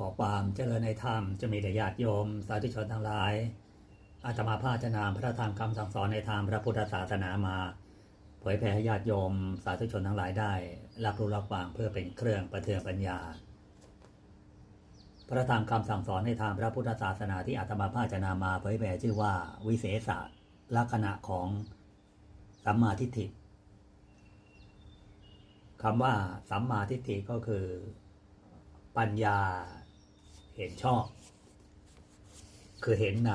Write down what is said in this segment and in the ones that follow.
ขอความเจริญในธรรมจะมีแด่ญาติโยม สาธุชนทั้งหลาย อาตมาภาพจะนำพระธรรมคำสั่งสอนในทางพระพุทธศาสนามา เผยแผ่ให้ญาติโยม สาธุชนทั้งหลายได้ รับรู้รับฟังเพื่อเป็นเครื่องประเทืองปัญญา พระธรรมคำสั่งสอนในทางพระพุทธศาสนาที่อาตมาภาพจนำมาเผยแผ่ชื่อว่าวิเศษะลักษณะของสัมมาทิฏฐิคำว่าสัมมาทิฏฐิก็คือปัญญา เห็นชอบ คือเห็นใน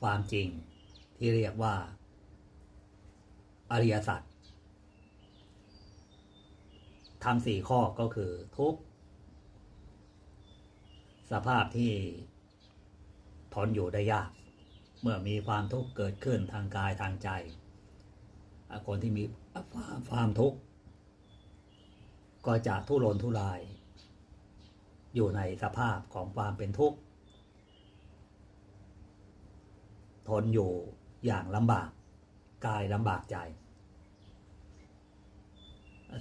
ความจริงที่เรียกว่า อริยสัจทำสี่ข้อก็คือทุกสภาพที่ทนอยู่ได้ยาก เมื่อมีความทุกข์เกิดขึ้นทางกายทางใจ คนที่มีความทุกข์ก็จะทุรนทุราย อยู่ในสภาพของความเป็นทุกข์ ทนอยู่อย่างลำบาก กายลำบากใจ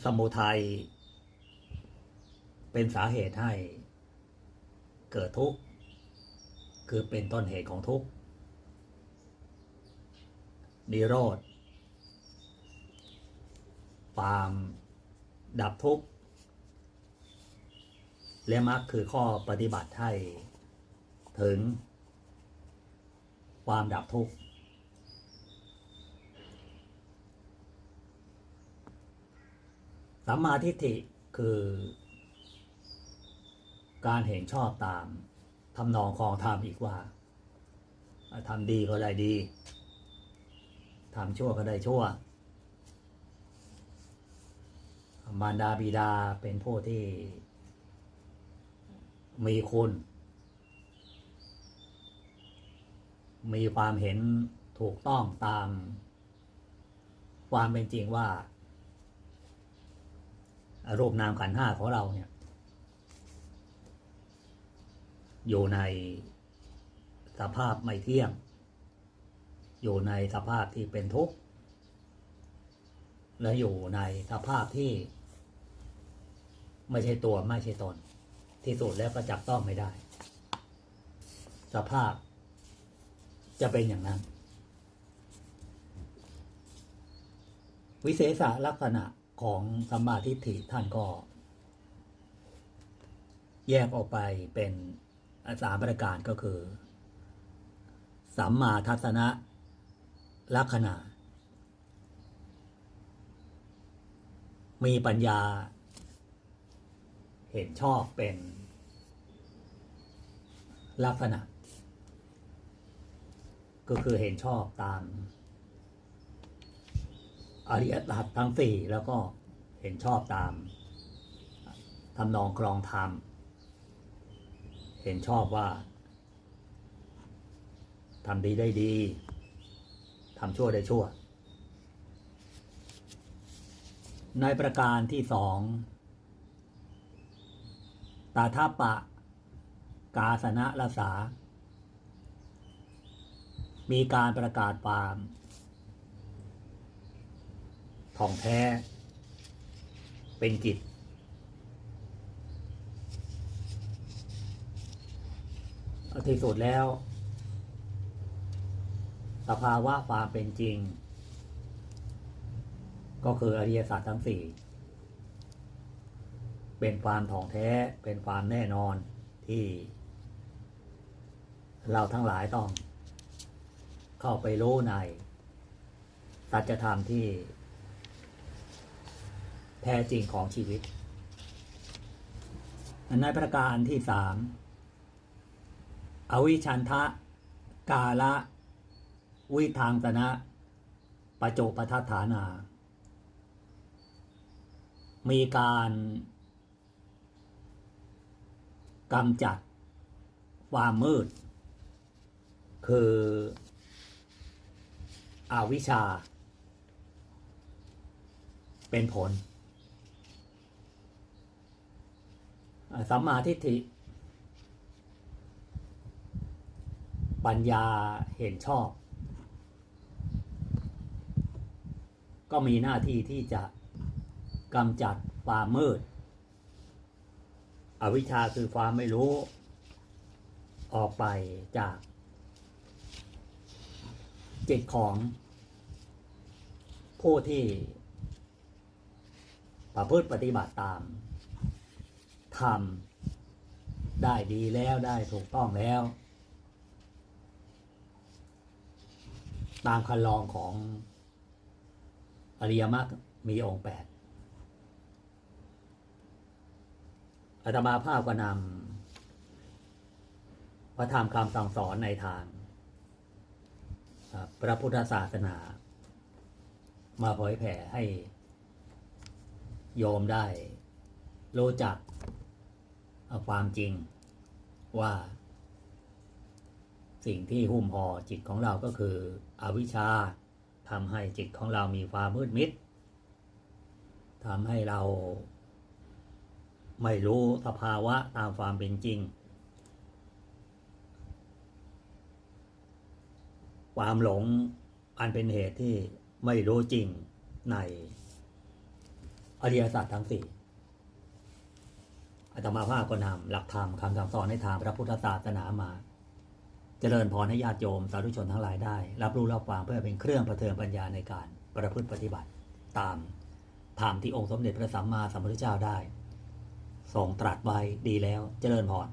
สมุทัยเป็นสาเหตุให้เกิดทุกข์ คือเป็นต้นเหตุของทุกข์นิโรธความดับทุกข์ และมรรคคือข้อปฏิบัติให้ถึง ความดับทุกข์ สัมมาทิฏฐิคือ การเห็นชอบตามทำนองของธรรมอีกว่าทำดีก็ได้ดีทำชั่วก็ได้ชั่ว มารดาบิดาเป็นผู้ที่ มีคุณ มีความเห็นถูกต้องตาม ความเป็นจริงว่ารูปนามขันห้าของเราเนี่ย อยู่ในสภาพไม่เที่ยง อยู่ในสภาพที่เป็นทุกข์ และอยู่ในสภาพที่ ไม่ใช่ตัวไม่ใช่ตน ที่สุดแล้วก็จับต้องไม่ได้ สภาพ จะเป็นอย่างนั้น วิเศษลักษณะของสัมมาทิฏฐิท่านก็ แยกออกไปเป็นสามประการก็คือ สัมมาทัศนะลักษณะมีปัญญา เห็นชอบเป็น ลักษณะ ก็คือเห็นชอบตามอริยสัจทั้งสี่แล้วก็เห็นชอบตามทำนองครองธรรมเห็นชอบว่าทำดีได้ดีทำชั่วได้ชั่ว ในประการที่สองาทัปปะ กาสนะละสา มีการประกาศความท่องแท้ เป็นจิต ที่สุดแล้ว สภาวะความเป็นจริง ก็คืออริยสัจทั้งสี่ เป็นความท่องแท้ เป็นความแน่นอนที่ เราทั้งหลายต้อง เข้าไปรู้ในสัจธรรมที่ แท้จริงของชีวิต ในประการที่สามอวิชันทะ กาละ วิทางตนะปโจปทัฏฐานา มีการ กำจัดความมืด คืออวิชชา เป็นผลสัมมาทิฏฐิ ปัญญาเห็นชอบ ก็มีหน้าที่ที่จะกำจัดความมืด อวิชชาคือความไม่รู้ ออกไปจาก จิตของ ผู้ที่ ประพฤติปฏิบัติตามทำได้ดีแล้วได้ถูกต้องแล้ว ตามคันลองของอริยมรรคมีองค์แปด อาตมาภาพก็นำพระธรรมคำสั่งสอนในทางพระพุทธศาสนา มาเผยแผ่ให้โยมได้ รู้จักความจริงว่า สิ่งที่หุ้มห่อจิตของเราก็คืออวิชชาทำให้จิตของเรามีความมืดมิดทำให้เรา ไม่รู้สภาวะตามความเป็นจริง ความหลงอันเป็นเหตุที่ไม่รู้จริงในอริยสัจทั้งสี่อาตมาภาพก็นำหลักธรรมคำสั่งสอนในทางพระพุทธศาสนามา เจริญพรให้ญาติโยมสาธุชนทั้งหลายได้ รับรู้รับฟังเพื่อเป็นเครื่องประเทืองปัญญาในการประพฤติปฏิบัติตามธรรมที่องค์สมเด็จพระสัมมาสัมพุทธเจ้าได้ ทรงตรัสไว้ดีแล้วเจริญพร